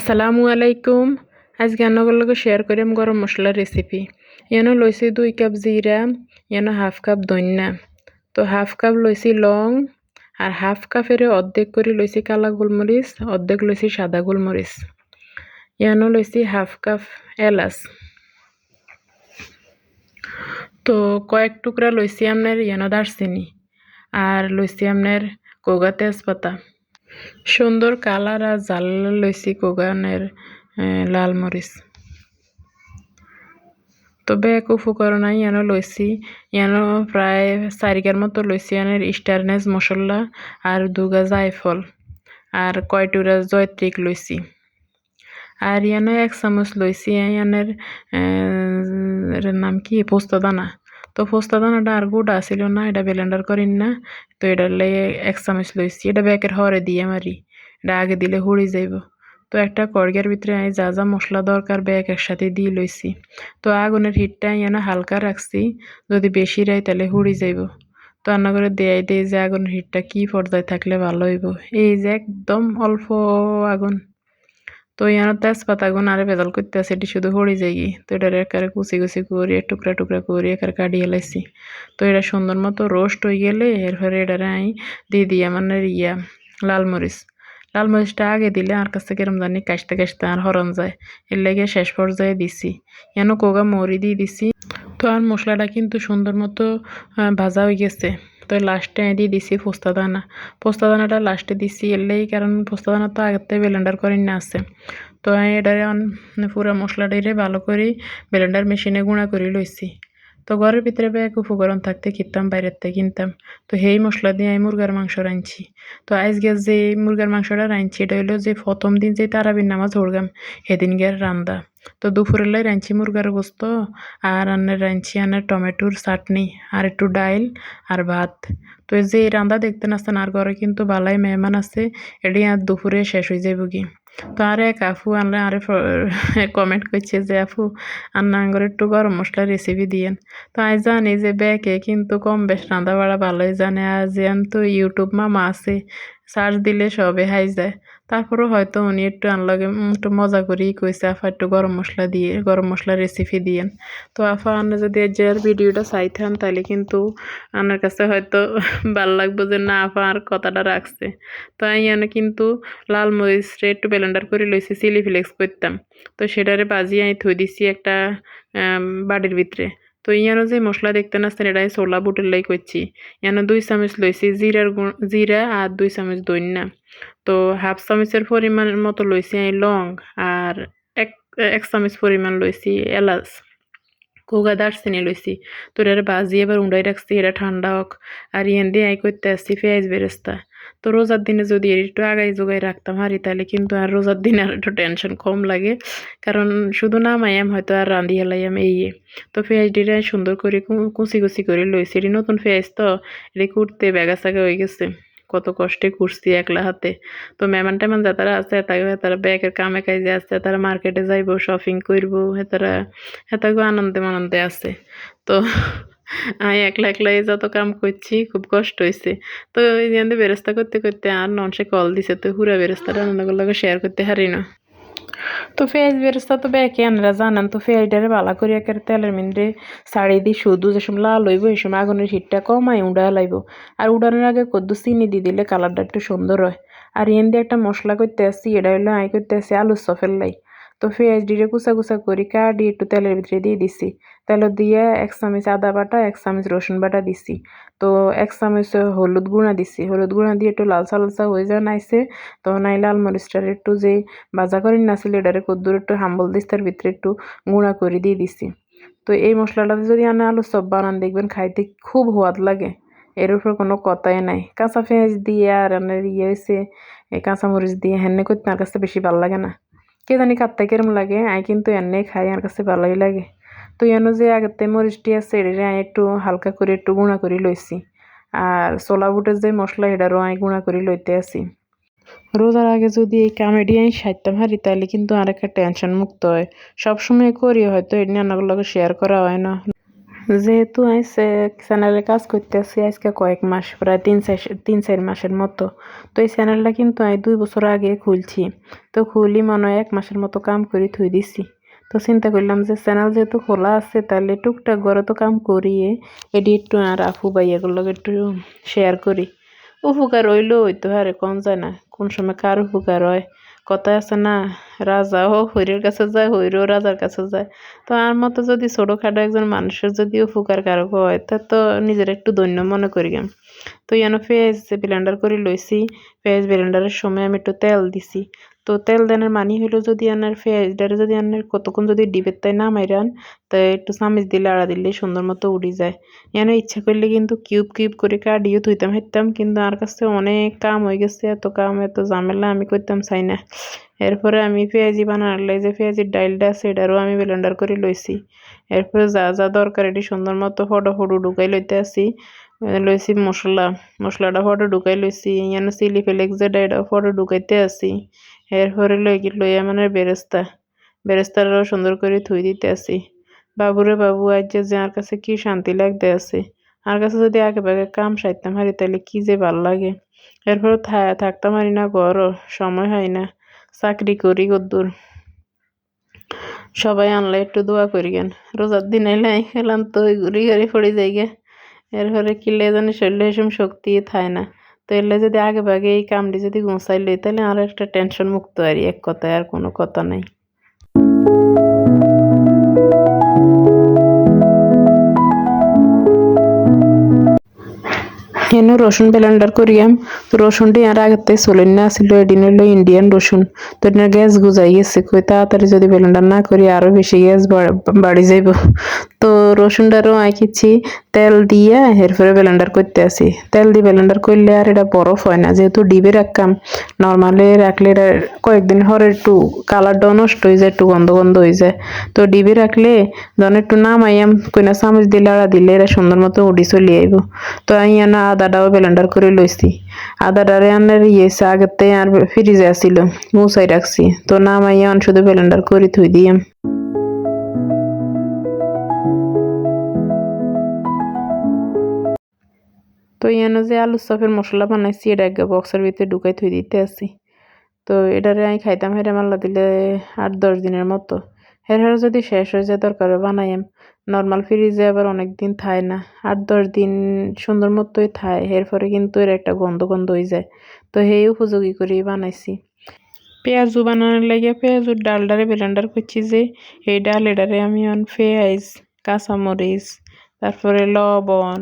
আসসালামু আলাইকুম। আজকে লগে শেয়ার করিম গরম মশলার রেসিপি ইয়ানো লইছি দুই কাপ জিরা, ইয়ানো হাফ কাপ দইনা তো হাফ কাপ লইছি লং আর হাফ কাপের অর্ধেক করে লইছি কালা গোলমরিচ, অর্ধেক লইছি সাদা গোলমরিচ। ইয়ানো লইছি হাফ কাপ এলাচ। তো কয়েক টুকরা লইছি আপনার ইয়ানো দারচিনি। আর লইছি আপনার কোগা তেজপাতা। সুন্দর কালার আর জাল লইছি কোগানের লাল মরিচ। তবে এক উপকরণ ইয়ানো লইছি। ইয়ানো প্রায় চারিকার মতো লইছি ইয়ানের স্টারনেস মশলা আর দুগা জায়ফল আর কয়টুরা জয়ত্রিক লইছি। আর ইয়ানো এক চামচ লইছি ইয়ানের নাম কি? পোস্ত দানা তো পোস্ত দানাটা আর গুড়া ছিল না, এটা ব্লেন্ডার করিন না। তো এটা লেগে এক চামচ লইছি, এটা ব্যাকের হরে দিয়ে মারি, এটা আগে দিলে হুড়ি যাইব। তো একটা কড়গের ভিতরে আমি যা যা মশলা দরকার ব্যাগ একসাথে দিয়ে লইছি। তো আগুনের হিটটা এনে হালকা রাখছি, যদি বেশি রাই তাহলে হুড়ি যাইব। তো রান্না করে দেয়াই দেয় যে আগুনের হিটটা কি পর্যায়ে থাকলে ভালো হইব। এই যে একদম অল্প আগুন। তো ইয়ার তেজপাতা গুণ আরে ভেজাল করতে আছে এটি শুধু হড়ি যাই তো এটার একারে কুচি কুচি করে টুকরা টুকরা করে একারে কাটিয়ে লাইছি। তো এটা সুন্দর মতো রোস্ট হয়ে গেলে এরপরে এটারে আমি দিয়ে দিই মানে ইয়া, লাল মরিচ। লাল মরিচটা আগে দিলে আর কাছে কেরম জানি কাশতে কাশতে আর হরণ যায়। এর লেগে শেষ পর্যায়ে দিছি। যেন কোগা মরি দিয়ে দিছি। তো আর মশলাটা কিন্তু সুন্দর মতো ভাজা হয়ে গেছে। তো লাস্টে দিয়ে দিছি পোস্তা দানা পোস্তা দানাটা লাস্টে দিছি এলেই কারণ পোস্তা দানা তো আগেতে ব্লেন্ডার করে না আছে। তো আমি এটারে পুরো মশলাটারে ভালো করে ব্লেন্ডার মেশিনে গুঁড়া করে লইছি। তো ঘরের ভিতরে ব্যাগ উপকরণ থাকতে কিনতাম বাইরের থেকে কিনতাম। তো সেই মশলা দিয়ে আমি মুরগার মাংস রাঁধছি। তো আজকে যে মুরগার মাংসটা রাঁধছি, এটা হলো যে প্রথম দিন যে তারাবির নামাজ হরগাম সেদিন গিয়ে রান্দা। তো দুপুরেলাই রাঁধছি মুরগার গোস্ত, আর আনের রাঁধছি আনের টমেটোর চাটনি, আর একটু ডাইল, আর ভাত। তো যে রান্দা দেখতে আসতেন আর ঘরে কিন্তু বালাই মেহমান আছে এটি আর দুপুরে শেষ হয়ে যাবে কি। তো আর এক আফু আনলে আরে কমেন্ট করছে যে, আফু, আন্না করে একটু গরম মশলা রেসিপি দিয়েন। তো আমি জানি যে ব্যাকে কিন্তু কম বেশ রাঁধাবাড়া বাড়া ভালোই জানে। আর যেন তো ইউটিউব মামা আছে সার্চ দিলে সবে হাই যায়। তারপরেও হয়তো উনি একটু আনলাগে একটু মজা করেই কইছে, আফা, একটু গরম মশলা দিয়ে, গরম মশলা রেসিপি দিয়েন। তো আফা আনে যদি যে ভিডিওটা চাইতেন তাহলে কিন্তু আনার কাছে হয়তো ভালো লাগবে যে না, আফা আর কথাটা রাখছে। তো আমি কিন্তু লাল মরিচটা একটু ব্লেন্ডার করে লইছি চিলি ফ্লেক্স করতাম তো সেটারে বাজিয়ে আমি থই দিছি একটা বাড়ির ভিতরে। তো ইয়ানো যে মশলা দেখতে নাচতেন এটাই ছোলা লাই করছি ইয়ানো দুই চামচ লইছি জিরার জিরা আর দুই চামচ দইনা তো হাফ চামচের পরিমাণ মতো লইছি আমি লং আর এক এক চামচ পরিমাণ লইছি এলাচ। কোগা দারচিনি লইছি। তো এটা বাজি এবার উন্ডাই রাখছি এটা ঠান্ডা হোক। আর ইয়ান দিয়ে আই করতে আসছি পেঁয়াজ বেরেস্তা। তো রোজার দিনে যদি একটু আগাই জোগাই রাখতাম হারি তাহলে কিন্তু আর রোজার দিনে আর একটু টেনশন কম লাগে। কারণ শুধু নামাইয়াম হয়তো আর রাঁধি হেলাইয়াম এই তো পেঁয়াজটিটা সুন্দর করে কুচি কুচি করে লইছি। এটি নতুন পেঁয়াজ তো, এটি কুটতে বেগা সাগা হয়ে গেছে। কত কষ্টে করছি একলা হাতে। তো মেমান টেমান যাতারা আছে তাই তারা ব্যাগের কামে কাজে আছে তারা মার্কেটে যাইব শপিং করব হেতারা হেতাগো আনন্দে আনন্দে আছে। তো আমি একলা একলাই যত কাম করছি, খুব কষ্ট হয়েছে তো এই যে বেরেস্তা করতে করতে আর ননসে কল দিছে, তো হুরা বেরেস্তাটা অন্যগুলোকে শেয়ার করতে হারি না। তো পেঁয়াজ বেরেস্তা তো ব্যাকে আনরা জানান, তো পেঁয়াজটারে ভালো করে একের তেলের মিন্ডে শাড়ি দিয়ে শুধু যে সময় লাল হইব, এই সময় আগুনের হিটটা কমাই উড়া লাইব। আর উড়ানোর আগে কদ্দু চিনি দিয়ে দিলে কালারটা একটু সুন্দর হয়। আর এন দিয়ে একটা মশলা করতে আসছি, এটা হলো আই করতে আসছি আলু সফের লাই। তো পেঁয়াজ দিয়ে কুচা কুচা করি কাটি একটু তেলের ভিতরে দিয়ে দিছি। তেল দিয়ে এক চামচ আদা বাটা, এক চামচ রসুন বাটা দিছি। তো এক চামচ হলুদ গুঁড়া দিছি। হলুদ গুঁড়া দিয়ে একটু লালসা লালসা হয়ে যায় নাইছে। তো নাই লাল মরিচটার একটু যে বাজা করে নাছিল এটারে কদ্দুর একটু হাম্বল দিস তার ভিতরে একটু গুঁড়া করে দিয়ে দিছি। তো এই মশলাটাতে যদি আনে আলু সব বানান, দেখবেন খাইতে খুব সোয়াদ লাগে। এর উপর কোনো কথাই নাই। কাঁচা পেঁয়াজ দিয়ে আর ইয়ে হয়েছে কাঁচামরিচ দিয়ে হেনে করতে আমার কাছে বেশি ভালো লাগে না। কে জানি কাত্তা কেরম লাগে? আই কিন্তু এনে খাই, আমার কাছে ভালোই লাগে। তো এনো যে আগেতে মরিচটি আছে এটা আমি একটু হালকা করে একটু গুঁড়া করে লইছি। আর ছোলা বুটের যে মশলা, এটারও আমি গুঁড়া করে লইতে আসি রোজার আগে যদি এই কামেডি আমি সাইতাম হারি তাহলে কিন্তু আর একটা টেনশন মুক্ত হয়। সবসময় করি হয়তো এটা অন্যগুলোকে শেয়ার করা হয় না। যেহেতু আমি চ্যানেলে কাজ করতেছি আজকে কয়েক মাস প্রায় তিন চার তিন চার মাসের মতো তো এই চ্যানেলটা কিন্তু আমি দুই বছর আগে খুলছি তো খুলি মনে হয় এক মাসের মতো কাম করে থুই দিছি তো চিন্তা করলাম যে চ্যানেল যেহেতু খোলা আছে তাহলে টুকটাক ঘরে তো কাম করিয়ে এডি একটু আর আফু ভাইয়াগুলো একটু শেয়ার করি উপকার হইলেও হইতো হারে কম যায় না কোন সময় কার উপকার হয় কথা আছে না, রাজা ও হরির কাছে যায় হরিও রাজার কাছে যায়। তো আমার মতো যদি ছোটোখাটো একজন মানুষের যদি উপকার কারক হয়, তা তো নিজের একটু দৈন্য মনে করি তো ইয়ানো পেঁয়াজ ব্লেন্ডার করে লইছি, পেঁয়াজ ব্লেন্ডারের সময় আমি একটু তেল দিছি। তো তেল দেনের মানি হইল যদি আনার পেঁয়াজটারে যদি আনার কতক্ষণ যদি ডিবের তাই না মাইরান তাই একটু চামিচ দিলে, আড়া দিলে সুন্দর মতো উড়ি যায়। ইয়ানো ইচ্ছা করলে কিন্তু কিউব কিউব করে কাটিও থুইতাম হাইতাম কিন্তু আর কাছে অনেক কাম হয়ে গেছে, এত কাম, এত ঝামেলা আমি করতাম চাই না। এরপরে আমি পেঁয়াজি বানানোর লাই যে পেঁয়াজির ডাইলটা আছে, এটারও আমি ব্লেন্ডার করে লইছি। এরপরে যা যা দরকার, এটি সুন্দর মতো ফটো ফটো ঢুকাই লইতে আসি। লইছি মশলা, মশলাটা ফটো ঢুকাই লইছি, ইয়ানো চিলি ফ্লেক্স যেটা, এটা ফটো ঢুকাইতে আসি। এরপরে লই লইয়া মানে বেরেস্তা। বেরেস্তাটাও সুন্দর করে থুই দিতে আসি। বাবুরে বাবু আজ যে আর কাছে কি শান্তি লাগতে আছে আর কাছে যদি আগে ভাগে কাম সাইতাম হারি তাহলে কি যে ভালো লাগে? এরপরে থাকতাম হারি না ঘরও সময় হয় না। চাকরি করি গদ্দুর। সবাই আনলে একটু দোয়া করি গেন রোজার দিন এলে খেলাম তো ঘুরি ঘুরি পড়ে যাই গে এরপরে কিলে জানি শরীরে এসব শক্তি থায় না। তো এলে যদি আগে ভাগে এই কামটি যদি গুছাই লই তাহলে আরও একটা টেনশন মুক্ত আর এক কথায় আর কোনো কথা নাই। হেনু রসুন ব্লেন্ডার করিয়াম? তো রসুনটি আর আগতে চলেন না আসিল এদিন হলো ইন্ডিয়ান রসুন। তো এটার গ্যাস গুজাই গেছে, কই তাড়াতাড়ি যদি ব্লেন্ডার না করি আরও বেশি গ্যাস বাড়ি যাইব। তো রসুনটারও আঁকিছি, তেল দিয়ে এরপরে ব্লেন্ডার করতে আসি। তেল দিয়ে ব্লেন্ডার করলে আর এটা বরফ হয় না, যেহেতু ডিবে রাখতাম নর্মালি রাখলে এটা কয়েকদিন পরে একটু কালারটাও নষ্ট হয়ে যায়, একটু গন্ধ গন্ধ হয়ে যায়। তো ডিবে রাখলে যখন একটু নামাইয়াম, কইনা চামচ দিলে আড়া দিলে এটা সুন্দর মতো উড়ি চলে আইব। তো আমি না আদাটাও ব্লেন্ডার করে লইছি। আদাটারে আনার ইয়েছে আগেতে আর ফ্রিজে আসিল মুসাই রাখছি। তো নামাইয়া শুধু ব্লেন্ডার করে থুই দিয়াম। তো ইয়ানো যে আলু চপের মশলা বানাইছি, এটা আগে বক্সের ভিতরে ঢুকাই থুই দিতে আসি। তো এটারে আমি খাইতাম হেরে মাল্লা দিলে আট দশ দিনের মতো। হের যদি শেষ হয়ে যায়, দরকার বানাইম নর্মাল ফ্রিজে আবার অনেক দিন থায় না। আট দশ দিন সুন্দর মতোই থায়। এরপরে কিন্তু এর একটা গন্ধ গন্ধ হয়ে যায়। তো সেই উপযোগী করেই বানাইছি। পেঁয়াজু বানানোর লাগে পেঁয়াজুর ডালডারে ব্লেন্ডার করছি যে, এই ডাল এটারে আমি অন পেঁয়াজ, কাঁচামরিচ, তারপরে লবণ,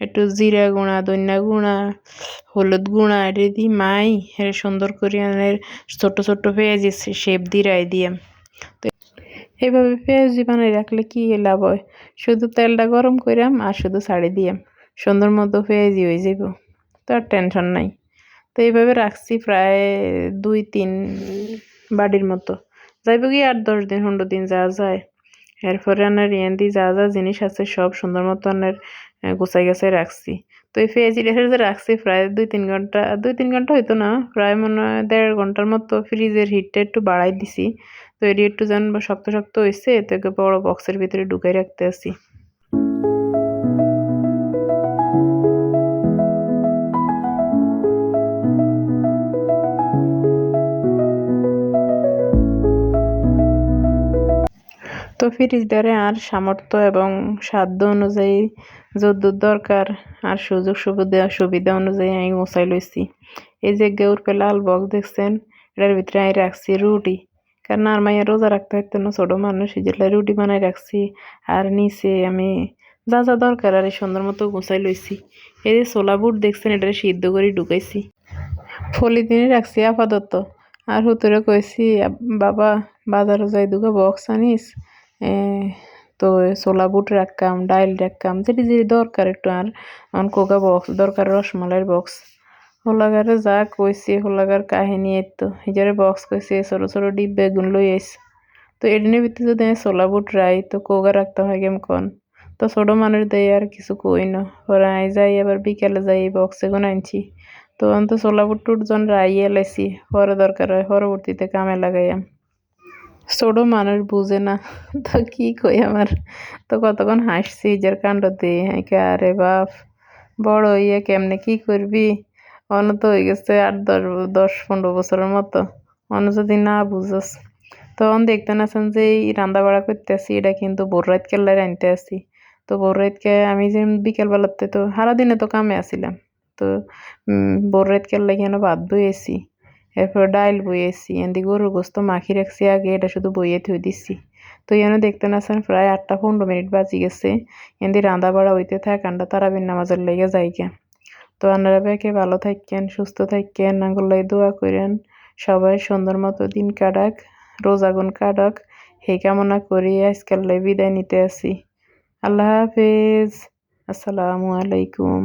একটু জিরা গুঁড়া, ধনিয়া গুঁড়া, হলুদ গুঁড়া, এটা দিই মাই এটা সুন্দর করে ছোট ছোট পেঁয়াজি শেপ দিরাই দিয়ে তো এইভাবে পেঁয়াজি বানাই রাখলে কি লাভ হয়? শুধু তেলটা গরম করাম আর শুধু ছাড়ি দিয়াম। সুন্দর মতো পেঁয়াজি হয়ে যাব তো আর টেনশন নাই। তো এইভাবে রাখছি প্রায় দুই তিন বাড়ির মতো। যাইব কি আট দশ দিন, পনেরো দিন যা যায়। এরপরে আনার ইয়ান্দি যা যা জিনিস আছে সব সুন্দর মতো আনার গুছাই গাছাই রাখছি। তো এই পেঁয়াজি রেখে যে রাখছি প্রায় দুই তিন ঘণ্টা, দুই তিন ঘণ্টা হইতো না। প্রায় মনে হয় দেড় ঘণ্টার মতো ফ্রিজের হিটটা একটু বাড়াই দিছি। তো এটি একটু যেন শক্ত শক্ত হয়েছে এটাকে বড় বক্সের ভিতরে ঢুকাই রাখতে আসি তো ফ্রিজটারে আর সামর্থ্য এবং সাধ্য অনুযায়ী যদ্দূর দরকার আর সুযোগ সুবিধা সুবিধা অনুযায়ী আমি গোছাই লইছি। এই যে গেউর পেলাল বক্স দেখছেন, এটার ভিতরে আমি রাখছি রুটি। কারণ আর মাইয়া রোজা রাখতে হইতো না ছোটো মানুষ যেগুলা রুটি বানাই রাখছি আর নিচে আমি যা যা দরকার আর সুন্দর মতো গোছাই লইছি। এই যে ছোলা বুট দেখছেন এটা সিদ্ধ করে ঢুকাইছি। ফলি দিনে রাখছি আপাতত। আর হুতুরে কইছি বাবা, বাজারে যাই দুগা বক্স আনিস তো ছোলা বুট রাখতাম ডাইল রাখতাম যেটি যে দরকার একটু আর কোকা বক্স দরকার রসমালাইয়ের বক্স হোলাগারে যা কইছে, হোলাগার কাহিনী তো হিজারে বক্স কইছে, ছোট ছোট ডিব্বে গুণ লই আইস। তো এদিনের ভিতরে যদি ছোলা বুট রাই, তো কোগা রাখতে হয় কেম কন? তো ছোট মানুষ দেয় আর কিছু কই না। ওরা আই যাই, আবার বিকালে যাই এই বক্সে গুণ আনছি। তো অন্ত ছোলা বুট টুট জন রাইয়ে লাইছি পরে দরকার হয়, পরবর্তীতে কামে লাগাইয়াম। ছোট মানুষ বুঝে না, তো কি কই আমার? তো কতক্ষণ হাসছি যার কাণ্ডতে হ্যাঁ আরে বাপ, বড় ইয়ে কেমনে কি করবি? অন্য তো হয়ে গেছে আট দশ দশ পনেরো বছরের মতো। অন্য যদি না বুঝস। তখন দেখতে আছেন যে এই রান্না বাড়া করতে আসি এটা কিন্তু ভোর রাত কেল্লায় রাঁধতে আসি তো ভোর রাতকে আমি যে বিকেলবেলাতে তো সারাদিনে তো কামে আসিলাম। তো ভোর রাত কেল্লায় কেন ভাত বইয়েছি? এরপর ডাইল বইয়েছি এদি গরুর গোস্ত মাখি রাখছি আগে, এটা শুধু বইয়ে থুই দিচ্ছি তো এনে দেখতে আছেন প্রায় আটটা পনেরো মিনিট বাজি গেছে। এদি রান্না বাড়া হইতে থাক, আন্ডা তারাবিন নামাজের লেগে যাইকে তো আপনারা বেঁকে ভালো থাকেন, সুস্থ থাকেন আঙ্গুল্লাই দোয়া করেন, সবাই সুন্দর মতো দিন কাটাক রোজাগুন কাটাক সেই কামনা করি আজকাল বিদায় নিতে আসি। আল্লাহ হাফিজ। আসসালামু আলাইকুম।